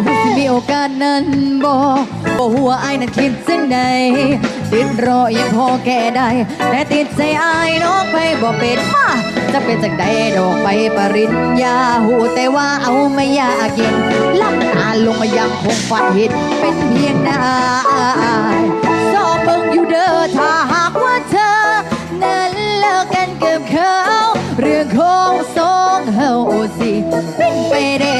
โอกาสนั้นบ่บ่หัวไอ้นั้นคิดสิ่งใดติดรอยังพอแก้ได้ แต่ติดใจไอ้น้องไปบ่เป็นมาจะเป็นจากใดดอกไปปริญญาหูแต่ว่าเอาไม่ยากเย็นลับตาลงมายังคงฝันเห็นเป็นเพียงนายสอบเบิ่งอยู่เด้อถ้าหากว่าเธอ นั้นเลิกกันกับเขาเรื่องของสองเฮาสิเป็นไปได้